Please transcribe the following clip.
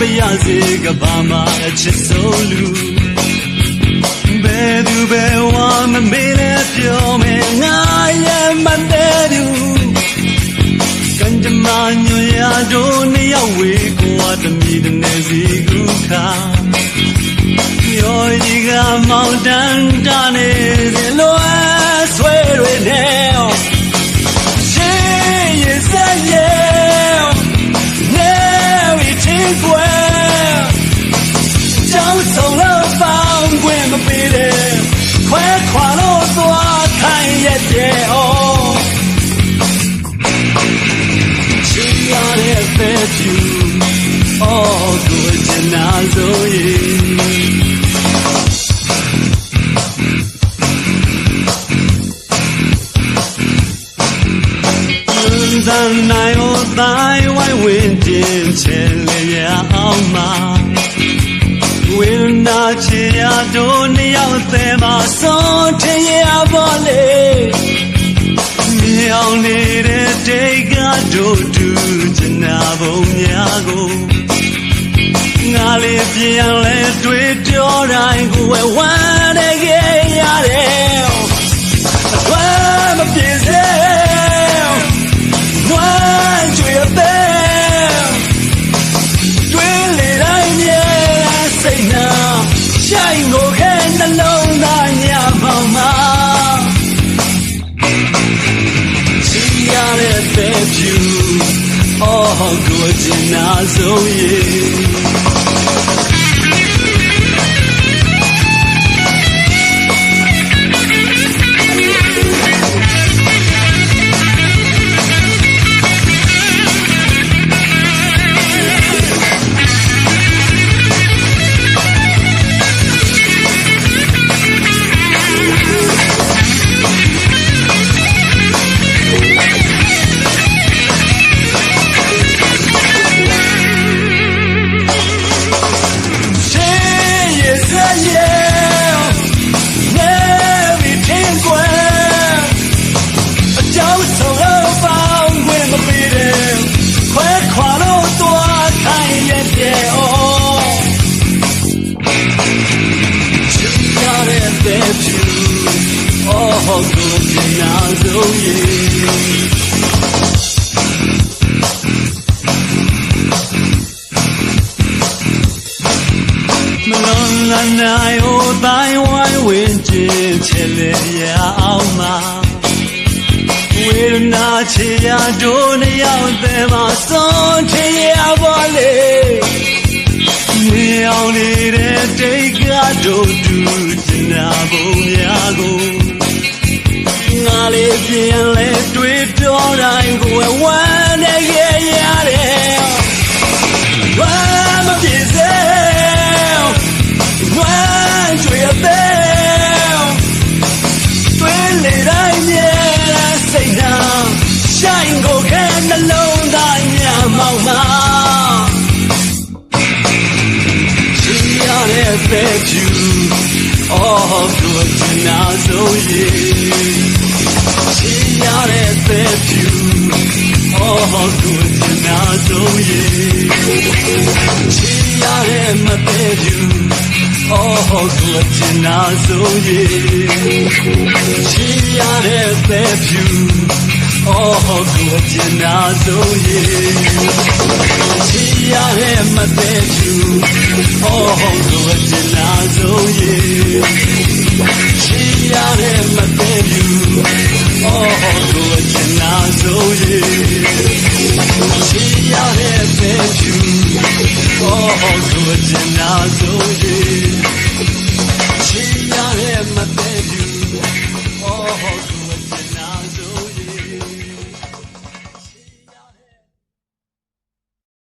ပြောလိုက်ပါရစေကဘာမှအချစ်ဆုံးလူဘယ်သူဘယ်ဝါမမေးလဲပြောမယ်ငါရဲ့မတည်းသူကံကြမ္မာညွန်ရတို့နှစ်ယောက်ဝေးကွာတမီတနေစီကူခါပြောကြီးကမောင်တန်းတာနေစေလိုအပ်ဆွဲတွေနဲ့ င်းရက်တဲ့ဟောချီရတဲ့ပဲဖြူအော်ကိုချင်နာဆိုရင်သန်နိုင်ဟောတို င်းဝိုင်းဝင်ခြင်းချင်လေရအောင်မှာဝိနာချေရတို့နှစ်ယောက်သေးမှာဆုံးထင်ရပါလေမြောင်နေတဲ့တိတ်ကတို့တူချင်နာပုံများကိုငါလေးပြန်လဲတွေ့ပြောတိုင်းကိုဝဲဝမ်းနေခဲ့ရတ တဲ့ပဲဖြူအော်ကိုချ ဆုံးရဲ့မလုံးလနိုင်ဟိုတိုင်းဝိုင်းဝင်ခြင်းချစ်လေရအောင်မှာဝေဒနာချေရတို့နှစ်ယောက်သေးမှာဆုံးထင်ရပါလေမြေအောင်နေတဲ့တိတ်ကတို့တူချင်နာပုံများကိုငါ လေးပြန်လဲတွေ့တော်တိုင်းကိုဝမ်းနေခဲ့ရတယ်ဝမ်းမပြေစေဝမ်းကြွေတဲ့တွင်လေတိုင်းမြဲစိတ်နာရှိုင်းကိုခဲနှလုံးသားညမောင်မှာချီရတဲ့ပဲဖြူအော်ကိုချင်နာဆုံးရဲ့ချီရတဲ့ပဲဖြူအော်ကိုချင်နာဆုံးရဲ့ချီရတဲ့မသေးဘူးအော်ကိုချင်နာဆုံးရဲ့ ချီရတဲ့သေးဘူးအော် ကိုချင်နာဆုံးရဲ့ချီရတဲ့မသေးဘူးအော်ကိုချင်နာဆုံးရဲ့ချီရတဲ့မသေးဘူးအော်ကိုချင်နာဆုံးရဲ့ချီရတဲ့သေးဘူး Oh, good enough, so yeah.